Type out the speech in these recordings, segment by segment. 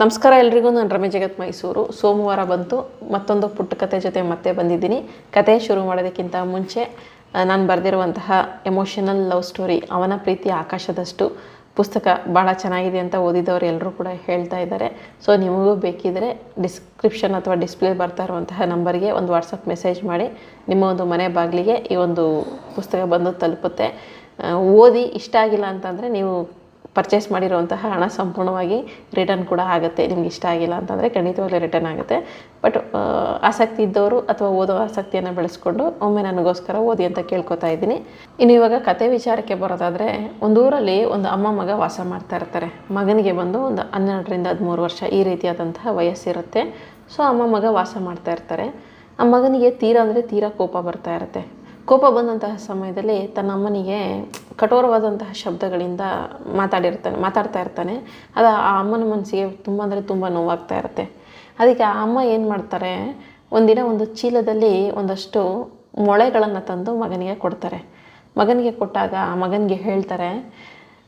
ನಮಸ್ಕಾರ ಎಲ್ರಿಗೂ, ನಾನು ರಮೇಶ್ ಜಗತ್ ಮೈಸೂರು. ಸೋಮವಾರ ಬಂತು, ಮತ್ತೊಂದು ಪುಟ್ಟ ಕತೆ ಜೊತೆ ಮತ್ತೆ ಬಂದಿದ್ದೀನಿ. ಕತೆ ಶುರು ಮಾಡೋದಕ್ಕಿಂತ ಮುಂಚೆ ನಾನು ಬರೆದಿರುವಂತಹ ಎಮೋಷನಲ್ ಲವ್ ಸ್ಟೋರಿ ಅವನ ಪ್ರೀತಿ ಆಕಾಶದಷ್ಟು. ಪುಸ್ತಕ ಭಾಳ ಚೆನ್ನಾಗಿದೆ ಅಂತ ಓದಿದವರು ಎಲ್ಲರೂ ಕೂಡ ಹೇಳ್ತಾ ಇದ್ದಾರೆ. ಸೊ ನಿಮಗೂ ಬೇಕಿದ್ದರೆ ಡಿಸ್ಕ್ರಿಪ್ಷನ್ ಅಥವಾ ಡಿಸ್ಪ್ಲೇ ಬರ್ತಾ ಇರುವಂತಹ ನಂಬರ್ಗೆ ಒಂದು ವಾಟ್ಸಪ್ ಮೆಸೇಜ್ ಮಾಡಿ. ನಿಮ್ಮ ಒಂದು ಮನೆ ಬಾಗಿಲಿಗೆ ಈ ಒಂದು ಪುಸ್ತಕ ಬಂದು ತಲುಪುತ್ತೆ. ಓದಿ ಇಷ್ಟ ಆಗಿಲ್ಲ ಅಂತಂದರೆ ನೀವು ಪರ್ಚೇಸ್ ಮಾಡಿರುವಂತಹ ಹಣ ಸಂಪೂರ್ಣವಾಗಿ ರಿಟರ್ನ್ ಕೂಡ ಆಗುತ್ತೆ. ನಿಮ್ಗೆ ಇಷ್ಟ ಆಗಿಲ್ಲ ಅಂತಂದರೆ ಖಂಡಿತವಾಗ್ಲೂ ರಿಟರ್ನ್ ಆಗುತ್ತೆ. ಬಟ್ ಆಸಕ್ತಿ ಇದ್ದವರು ಅಥವಾ ಓದೋ ಆಸಕ್ತಿಯನ್ನು ಬೆಳೆಸ್ಕೊಂಡು ಒಮ್ಮೆ ನನಗೋಸ್ಕರ ಓದಿ ಅಂತ ಕೇಳ್ಕೊತಾ ಇದ್ದೀನಿ. ಇನ್ನು ಇವಾಗ ಕತೆ ವಿಚಾರಕ್ಕೆ ಬರೋದಾದರೆ ಒಂದೂರಲ್ಲಿ ಒಂದು ಅಮ್ಮ ಮಗ ವಾಸ ಮಾಡ್ತಾ ಇರ್ತಾರೆ. ಮಗನಿಗೆ ಬಂದು ಒಂದು ಹನ್ನೆರಡರಿಂದ ಹದಿಮೂರು ವರ್ಷ ಈ ರೀತಿಯಾದಂತಹ ವಯಸ್ಸಿರುತ್ತೆ. ಸೊ ಅಮ್ಮ ಮಗ ವಾಸ ಮಾಡ್ತಾ ಇರ್ತಾರೆ. ಆ ಮಗನಿಗೆ ತೀರಾ ಅಂದರೆ ತೀರಾ ಕೋಪ ಬರ್ತಾ ಇರುತ್ತೆ. ಕೋಪ ಬಂದಂತಹ ಸಮಯದಲ್ಲಿ ತನ್ನ ಅಮ್ಮನಿಗೆ ಕಠೋರವಾದಂತಹ ಶಬ್ದಗಳಿಂದ ಮಾತಾಡಿರ್ತಾನೆ, ಮಾತಾಡ್ತಾ ಇರ್ತಾನೆ. ಅದು ಆ ಅಮ್ಮನ ಮನಸ್ಸಿಗೆ ತುಂಬ ಅಂದರೆ ತುಂಬ ನೋವಾಗ್ತಾ ಇರುತ್ತೆ. ಅದಕ್ಕೆ ಆ ಅಮ್ಮ ಏನು ಮಾಡ್ತಾರೆ, ಒಂದಿನ ಒಂದು ಚೀಲದಲ್ಲಿ ಒಂದಷ್ಟು ಮೊಳೆಗಳನ್ನು ತಂದು ಮಗನಿಗೆ ಕೊಡ್ತಾರೆ. ಮಗನಿಗೆ ಕೊಟ್ಟಾಗ ಆ ಮಗನಿಗೆ ಹೇಳ್ತಾರೆ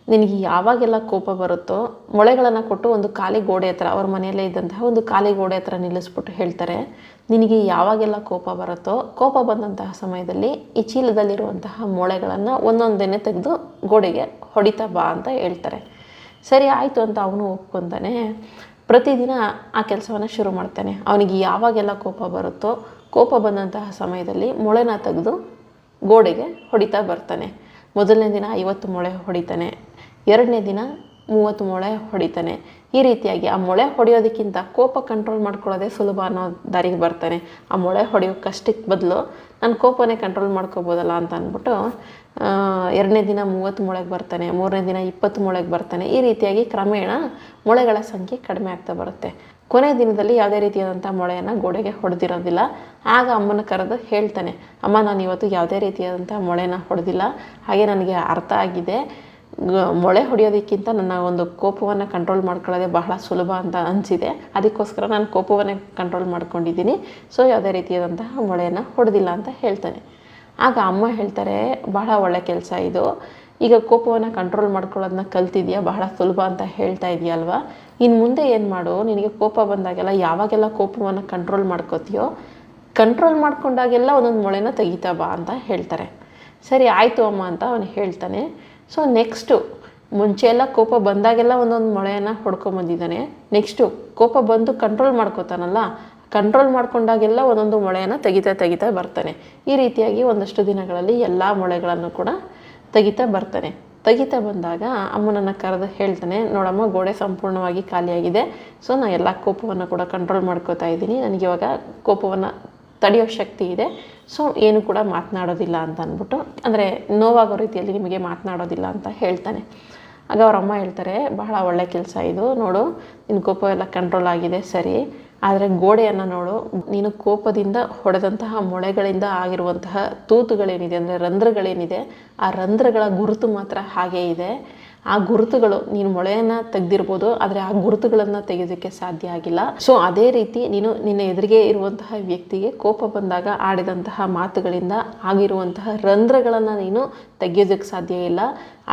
ನಿನಗೆ ಯಾವಾಗೆಲ್ಲ ಕೋಪ ಬರುತ್ತೋ, ಮೊಳೆಗಳನ್ನು ಕೊಟ್ಟು ಒಂದು ಖಾಲಿ ಗೋಡೆ ಹತ್ರ, ಅವ್ರ ಮನೆಯಲ್ಲೇ ಇದ್ದಂತಹ ಒಂದು ಖಾಲಿ ಗೋಡೆ ಹತ್ರ ನಿಲ್ಲಿಸ್ಬಿಟ್ಟು ಹೇಳ್ತಾರೆ, ನಿನಗೆ ಯಾವಾಗೆಲ್ಲ ಕೋಪ ಬರುತ್ತೋ, ಕೋಪ ಬಂದಂತಹ ಸಮಯದಲ್ಲಿ ಈ ಚೀಲದಲ್ಲಿರುವಂತಹ ಮೊಳೆಗಳನ್ನು ಒಂದೊಂದೇನೆ ತೆಗೆದು ಗೋಡೆಗೆ ಹೊಡಿತಾ ಬಾ ಅಂತ ಹೇಳ್ತಾರೆ. ಸರಿ ಆಯಿತು ಅಂತ ಅವನು ಒಪ್ಕೊತಾನೆ, ಪ್ರತಿದಿನ ಆ ಕೆಲಸವನ್ನು ಶುರು ಮಾಡ್ತಾನೆ. ಅವನಿಗೆ ಯಾವಾಗೆಲ್ಲ ಕೋಪ ಬರುತ್ತೋ, ಕೋಪ ಬಂದಂತಹ ಸಮಯದಲ್ಲಿ ಮೊಳೆನ ತೆಗೆದು ಗೋಡೆಗೆ ಹೊಡಿತಾ ಬರ್ತಾನೆ. ಮೊದಲನೇ ದಿನ ಐವತ್ತು ಮೊಳೆ ಹೊಡಿತಾನೆ. ಎರಡನೇ ದಿನ ಮೂವತ್ತು ಮೊಳೆ ಹೊಡಿತಾನೆ. ಈ ರೀತಿಯಾಗಿ ಆ ಮೊಳೆ ಹೊಡೆಯೋದಕ್ಕಿಂತ ಕೋಪ ಕಂಟ್ರೋಲ್ ಮಾಡ್ಕೊಳ್ಳೋದೇ ಸುಲಭ ಅನ್ನೋ ದಾರಿಗೆ ಬರ್ತಾನೆ. ಆ ಮೊಳೆ ಹೊಡೆಯೋ ಕಷ್ಟಕ್ಕೆ ಬದಲು ನಾನು ಕೋಪನೇ ಕಂಟ್ರೋಲ್ ಮಾಡ್ಕೋಬೋದಲ್ಲ ಅಂತ ಅಂದ್ಬಿಟ್ಟು ಎರಡನೇ ದಿನ ಮೂವತ್ತು ಮೊಳೆಗೆ ಬರ್ತಾನೆ, ಮೂರನೇ ದಿನ ಇಪ್ಪತ್ತು ಮೊಳೆಗೆ ಬರ್ತಾನೆ. ಈ ರೀತಿಯಾಗಿ ಕ್ರಮೇಣ ಮೊಳೆಗಳ ಸಂಖ್ಯೆ ಕಡಿಮೆ ಆಗ್ತಾ ಬರುತ್ತೆ. ಕೊನೆ ದಿನದಲ್ಲಿ ಯಾವುದೇ ರೀತಿಯಾದಂಥ ಮೊಳೆಯನ್ನು ಗೋಡೆಗೆ ಹೊಡೆದಿರೋದಿಲ್ಲ. ಆಗ ಅಮ್ಮನ ಕರೆದು ಹೇಳ್ತಾನೆ, ಅಮ್ಮ, ನಾನು ಇವತ್ತು ಯಾವುದೇ ರೀತಿಯಾದಂಥ ಮೊಳೆನ ಹೊಡೆದಿಲ್ಲ. ಹಾಗೆ ನನಗೆ ಅರ್ಥ ಆಗಿದೆ. ಮೊಳೆ ಹೊಡೆಯೋದಕ್ಕಿಂತ ನನ್ನ ಒಂದು ಕೋಪವನ್ನು ಕಂಟ್ರೋಲ್ ಮಾಡ್ಕೊಳ್ಳೋದೇ ಬಹಳ ಸುಲಭ ಅಂತ ಅನಿಸಿದೆ. ಅದಕ್ಕೋಸ್ಕರ ನಾನು ಕೋಪವನ್ನೇ ಕಂಟ್ರೋಲ್ ಮಾಡ್ಕೊಂಡಿದ್ದೀನಿ. ಸೊ ಯಾವುದೇ ರೀತಿಯಾದಂತಹ ಮೊಳೆಯನ್ನು ಹೊಡೆದಿಲ್ಲ ಅಂತ ಹೇಳ್ತಾನೆ. ಆಗ ಅಮ್ಮ ಹೇಳ್ತಾರೆ, ಬಹಳ ಒಳ್ಳೆ ಕೆಲಸ ಇದು. ಈಗ ಕೋಪವನ್ನು ಕಂಟ್ರೋಲ್ ಮಾಡ್ಕೊಳ್ಳೋದನ್ನ ಕಲ್ತಿದ್ಯಾ? ಬಹಳ ಸುಲಭ ಅಂತ ಹೇಳ್ತಾ ಇದೆಯಲ್ವಾ? ಇನ್ನು ಮುಂದೆ ಏನು ಮಾಡು? ನಿನಗೆ ಕೋಪ ಬಂದಾಗೆಲ್ಲ ಯಾವಾಗೆಲ್ಲ ಕೋಪವನ್ನು ಕಂಟ್ರೋಲ್ ಮಾಡ್ಕೋತೀಯೋ ಕಂಟ್ರೋಲ್ ಮಾಡ್ಕೊಂಡಾಗೆಲ್ಲ ಒಂದೊಂದು ಮೊಳೆನ ತೆಗಿತಾ ಬಾ ಅಂತ ಹೇಳ್ತಾರೆ. ಸರಿ, ಆಯಿತು ಅಮ್ಮ ಅಂತ ಅವನು ಹೇಳ್ತಾನೆ. ಸೊ ನೆಕ್ಸ್ಟು ಮುಂಚೆ ಎಲ್ಲ ಕೋಪ ಬಂದಾಗೆಲ್ಲ ಒಂದೊಂದು ಮೊಳೆಯನ್ನು ಹೊಡ್ಕೊಂಬಂದಿದ್ದಾನೆ ನೆಕ್ಸ್ಟು ಕೋಪ ಬಂದು ಕಂಟ್ರೋಲ್ ಮಾಡ್ಕೋತಾನಲ್ಲ ಕಂಟ್ರೋಲ್ ಮಾಡ್ಕೊಂಡಾಗೆಲ್ಲ ಒಂದೊಂದು ಮೊಳೆಯನ್ನು ತೆಗಿತಾ ತೆಗಿತಾ ಬರ್ತಾನೆ. ಈ ರೀತಿಯಾಗಿ ಒಂದಷ್ಟು ದಿನಗಳಲ್ಲಿ ಎಲ್ಲ ಮೊಳೆಗಳನ್ನು ಕೂಡ ತೆಗಿತಾ ಬರ್ತಾನೆ. ತೆಗಿತಾ ಬಂದಾಗ ಅಮ್ಮನನ್ನು ಕರೆದು ಹೇಳ್ತಾನೆ, ನೋಡಮ್ಮ, ಗೋಡೆ ಸಂಪೂರ್ಣವಾಗಿ ಖಾಲಿಯಾಗಿದೆ. ಸೊ ನಾನು ಎಲ್ಲ ಕೋಪವನ್ನು ಕೂಡ ಕಂಟ್ರೋಲ್ ಮಾಡ್ಕೋತಾ ಇದ್ದೀನಿ. ನನಗೆ ಇವಾಗ ಕೋಪವನ್ನು ತಡೆಯೋ ಶಕ್ತಿ ಇದೆ. ಸೊ ಏನು ಕೂಡ ಮಾತನಾಡೋದಿಲ್ಲ ಅಂತ ಅಂದ್ಬಿಟ್ಟು, ಅಂದರೆ ನೋವಾಗೋ ರೀತಿಯಲ್ಲಿ ನಿಮಗೆ ಮಾತನಾಡೋದಿಲ್ಲ ಅಂತ ಹೇಳ್ತಾನೆ. ಆಗ ಅವ್ರ ಅಮ್ಮ ಹೇಳ್ತಾರೆ, ಬಹಳ ಒಳ್ಳೆ ಕೆಲಸ ಇದು, ನೋಡು ನಿನ್ನ ಕೋಪ ಎಲ್ಲ ಕಂಟ್ರೋಲ್ ಆಗಿದೆ, ಸರಿ. ಆದರೆ ಗೋಡೆಯನ್ನು ನೋಡು, ನೀನು ಕೋಪದಿಂದ ಹೊಡೆದಂತಹ ಮೊಳೆಗಳಿಂದ ಆಗಿರುವಂತಹ ತೂತುಗಳೇನಿದೆ, ಅಂದರೆ ರಂಧ್ರಗಳೇನಿದೆ, ಆ ರಂಧ್ರಗಳ ಗುರುತು ಮಾತ್ರ ಹಾಗೇ ಇದೆ. ಆ ಗುರುತುಗಳು ನೀನು ಮೊಳೆಯನ್ನು ತೆಗೆದಿರ್ಬೋದು, ಆದರೆ ಆ ಗುರುತುಗಳನ್ನು ತೆಗೆಯೋದಕ್ಕೆ ಸಾಧ್ಯ ಆಗಿಲ್ಲ. ಸೊ ಅದೇ ರೀತಿ ನೀನು ನಿನ್ನ ಎದುರಿಗೆ ಇರುವಂತಹ ವ್ಯಕ್ತಿಗೆ ಕೋಪ ಬಂದಾಗ ಆಡಿದಂತಹ ಮಾತುಗಳಿಂದ ಆಗಿರುವಂತಹ ರಂಧ್ರಗಳನ್ನು ನೀನು ತೆಗೆಯೋದಕ್ಕೆ ಸಾಧ್ಯ ಇಲ್ಲ.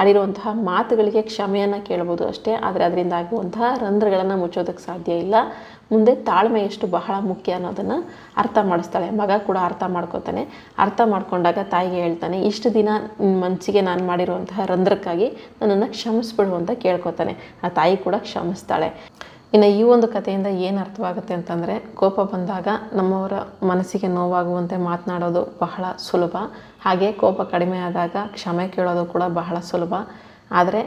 ಆಡಿರುವಂತಹ ಮಾತುಗಳಿಗೆ ಕ್ಷಮೆಯನ್ನು ಕೇಳ್ಬೋದು ಅಷ್ಟೇ, ಆದರೆ ಅದರಿಂದ ಆಗುವಂತಹ ರಂಧ್ರಗಳನ್ನು ಮುಚ್ಚೋದಕ್ಕೆ ಸಾಧ್ಯ ಇಲ್ಲ. ಮುಂದೆ ತಾಳ್ಮೆ ಎಷ್ಟು ಬಹಳ ಮುಖ್ಯ ಅನ್ನೋದನ್ನು ಅರ್ಥ ಮಾಡಿಸ್ತಾಳೆ. ಮಗ ಕೂಡ ಅರ್ಥ ಮಾಡ್ಕೋತಾನೆ. ಅರ್ಥ ಮಾಡ್ಕೊಂಡಾಗ ತಾಯಿಗೆ ಹೇಳ್ತಾನೆ, ಇಷ್ಟು ದಿನ ಮನಸ್ಸಿಗೆ ನಾನು ಮಾಡಿರುವಂತಹ ರಂಧ್ರಕ್ಕಾಗಿ ನನ್ನನ್ನು ಕ್ಷಮಿಸ್ಬಿಡು ಅಂತ ಕೇಳ್ಕೊತಾನೆ. ಆ ತಾಯಿ ಕೂಡ ಕ್ಷಮಿಸ್ತಾಳೆ. ಇನ್ನು ಈ ಒಂದು ಕಥೆಯಿಂದ ಏನು ಅರ್ಥವಾಗುತ್ತೆ ಅಂತಂದರೆ, ಕೋಪ ಬಂದಾಗ ನಮ್ಮವರ ಮನಸ್ಸಿಗೆ ನೋವಾಗುವಂತೆ ಮಾತನಾಡೋದು ಬಹಳ ಸುಲಭ. ಹಾಗೆ ಕೋಪ ಕಡಿಮೆ ಆದಾಗ ಕ್ಷಮೆ ಕೇಳೋದು ಕೂಡ ಬಹಳ ಸುಲಭ. ಆದರೆ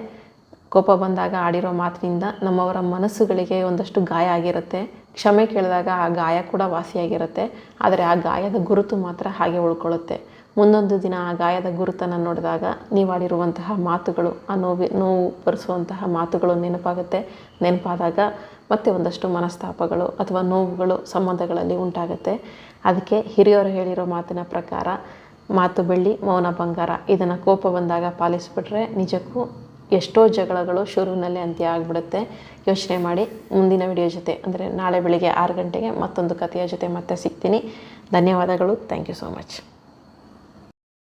ಕೋಪ ಬಂದಾಗ ಆಡಿರೋ ಮಾತಿನಿಂದ ನಮ್ಮವರ ಮನಸ್ಸುಗಳಿಗೆ ಒಂದಷ್ಟು ಗಾಯ ಆಗಿರುತ್ತೆ. ಕ್ಷಮೆ ಕೇಳಿದಾಗ ಆ ಗಾಯ ಕೂಡ ವಾಸಿಯಾಗಿರುತ್ತೆ. ಆದರೆ ಆ ಗಾಯದ ಗುರುತು ಮಾತ್ರ ಹಾಗೆ ಉಳ್ಕೊಳ್ಳುತ್ತೆ. ಮುಂದೊಂದು ದಿನ ಆ ಗಾಯದ ಗುರುತನ್ನು ನೋಡಿದಾಗ ನೀವು ಆಡಿರುವಂತಹ ಮಾತುಗಳು, ಆ ನೋವಿ, ನೋವು ಬರೆಸುವಂತಹ ಮಾತುಗಳು ನೆನಪಾಗುತ್ತೆ. ನೆನಪಾದಾಗ ಮತ್ತೆ ಒಂದಷ್ಟು ಮನಸ್ತಾಪಗಳು ಅಥವಾ ನೋವುಗಳು ಸಂಬಂಧಗಳಲ್ಲಿ ಉಂಟಾಗುತ್ತೆ. ಅದಕ್ಕೆ ಹಿರಿಯರು ಹೇಳಿರೋ ಮಾತಿನ ಪ್ರಕಾರ, ಮಾತು ಬೆಳ್ಳಿ, ಮೌನ ಬಂಗಾರ. ಇದನ್ನು ಕೋಪ ಬಂದಾಗ ಪಾಲಿಸಿಬಿಟ್ರೆ ನಿಜಕ್ಕೂ ಎಷ್ಟೋ ಜಗಳಗಳು ಶುರುವಿನಲ್ಲೇ ಅಂತ್ಯ ಆಗಿಬಿಡುತ್ತೆ. ಯೋಚನೆ ಮಾಡಿ ಮುಂದಿನ ವಿಡಿಯೋ ಜೊತೆ, ಅಂದರೆ ನಾಳೆ ಬೆಳಿಗ್ಗೆ ಆರು ಗಂಟೆಗೆ ಮತ್ತೊಂದು ಕಥೆಯ ಜೊತೆ ಮತ್ತೆ ಸಿಗ್ತೀನಿ. ಧನ್ಯವಾದಗಳು. Thank you so much